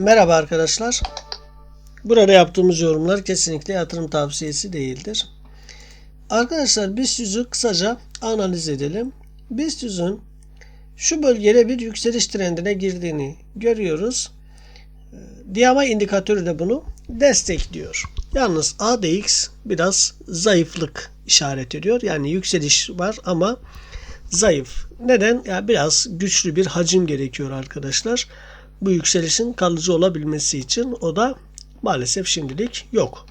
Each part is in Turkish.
Merhaba arkadaşlar. Burada yaptığımız yorumlar kesinlikle yatırım tavsiyesi değildir. Arkadaşlar BIST 100'ü kısaca analiz edelim. BIST 100'ün şu bölgede bir yükseliş trendine girdiğini görüyoruz. DMA indikatörü de bunu destekliyor. Yalnız ADX biraz zayıflık işaret ediyor. Yani yükseliş var ama zayıf. Neden? Ya biraz güçlü bir hacim gerekiyor arkadaşlar. Bu yükselişin kalıcı olabilmesi için o da maalesef şimdilik yok.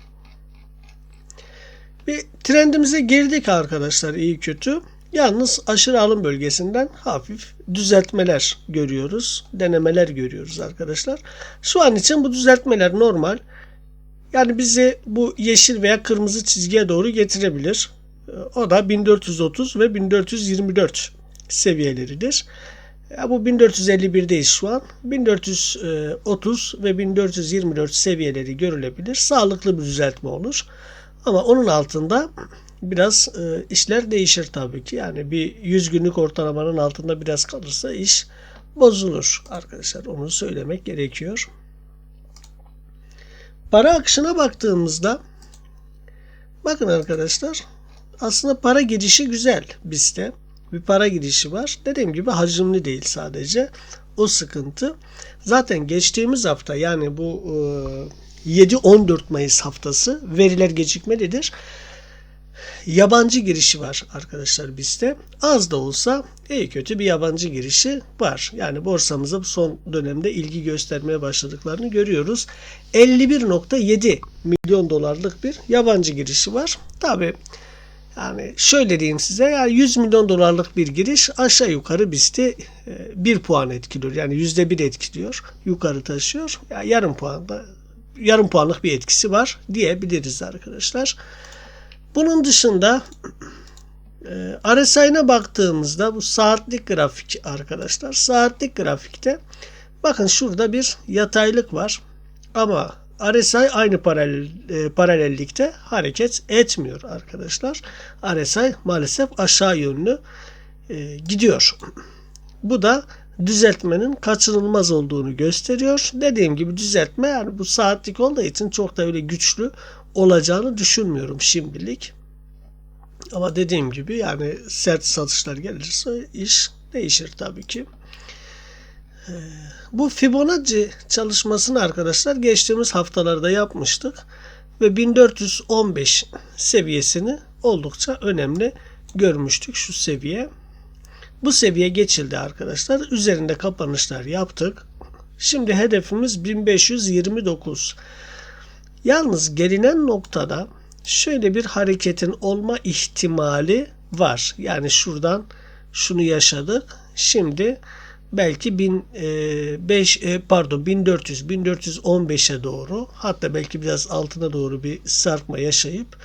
Bir trendimize girdik arkadaşlar iyi kötü. Yalnız aşırı alım bölgesinden hafif düzeltmeler görüyoruz. Denemeler görüyoruz arkadaşlar. Şu an için bu düzeltmeler normal. Yani bizi bu yeşil veya kırmızı çizgiye doğru getirebilir. O da 1430 ve 1424 seviyeleridir. Ya bu 1451'deyiz şu an. 1430 ve 1424 seviyeleri görülebilir. Sağlıklı bir düzeltme olur. Ama onun altında biraz e, işler değişir tabii ki. Yani bir 100 günlük ortalamanın altında biraz kalırsa iş bozulur arkadaşlar. Onu söylemek gerekiyor. Para akışına baktığımızda bakın arkadaşlar aslında para girişi güzel bizde. Bir para girişi var. Dediğim gibi hacimli değil sadece. O sıkıntı. Zaten geçtiğimiz hafta yani bu e, 7-14 Mayıs haftası veriler gecikmelidir. Yabancı girişi var arkadaşlar bizde. Az da olsa iyi kötü bir yabancı girişi var. Yani borsamıza son dönemde ilgi göstermeye başladıklarını görüyoruz. 51.7 milyon dolarlık bir yabancı girişi var. Tabi yani şöyle diyeyim size yani 100 milyon dolarlık bir giriş aşağı yukarı bizde 1 puan etkiliyor. Yani %1 etkiliyor. Yukarı taşıyor. Yani yarım puanda yarım puanlık bir etkisi var diyebiliriz arkadaşlar. Bunun dışında e, RSI'ne baktığımızda bu saatlik grafik arkadaşlar. Saatlik grafikte bakın şurada bir yataylık var. Ama RSI aynı paralel, e, paralellikte hareket etmiyor arkadaşlar. RSI maalesef aşağı yönlü e, gidiyor. Bu da düzeltmenin kaçınılmaz olduğunu gösteriyor. Dediğim gibi düzeltme yani bu saatlik olduğu için çok da öyle güçlü olacağını düşünmüyorum şimdilik. Ama dediğim gibi yani sert satışlar gelirse iş değişir tabii ki. Bu Fibonacci çalışmasını arkadaşlar geçtiğimiz haftalarda yapmıştık ve 1415 seviyesini oldukça önemli görmüştük şu seviye. Bu seviye geçildi arkadaşlar. Üzerinde kapanışlar yaptık. Şimdi hedefimiz 1529. Yalnız gelinen noktada şöyle bir hareketin olma ihtimali var. Yani şuradan şunu yaşadık. Şimdi belki 1005 e, pardon 1400 1415'e doğru hatta belki biraz altına doğru bir sarkma yaşayıp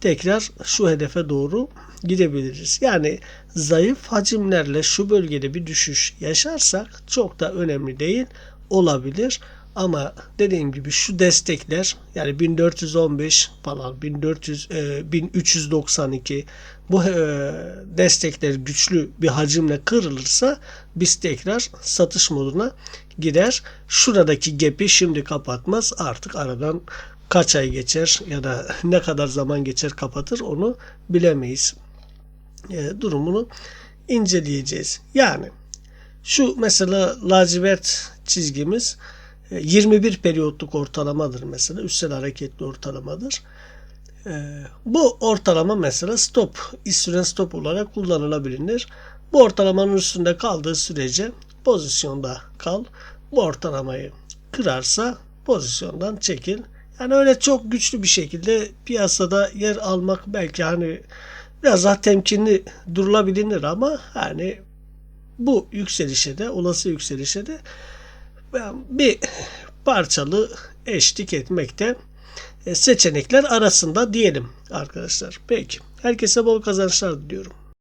tekrar şu hedefe doğru gidebiliriz. Yani zayıf hacimlerle şu bölgede bir düşüş yaşarsak çok da önemli değil olabilir. Ama dediğim gibi şu destekler yani 1415 falan 1400 e, 1392 bu e, destekler güçlü bir hacimle kırılırsa biz tekrar satış moduna gider. Şuradaki gap'i şimdi kapatmaz. Artık aradan kaç ay geçer ya da ne kadar zaman geçer kapatır onu bilemeyiz. E, durumunu inceleyeceğiz. Yani şu mesela lacivert çizgimiz 21 periyotluk ortalamadır mesela. Üstsel hareketli ortalamadır. Bu ortalama mesela stop, iş stop olarak kullanılabilir. Bu ortalamanın üstünde kaldığı sürece pozisyonda kal. Bu ortalamayı kırarsa pozisyondan çekil. Yani öyle çok güçlü bir şekilde piyasada yer almak belki hani biraz daha temkinli durulabilir ama hani bu yükselişe de olası yükselişe de bir parçalı eşlik etmekte seçenekler arasında diyelim arkadaşlar. Peki. Herkese bol kazançlar diliyorum.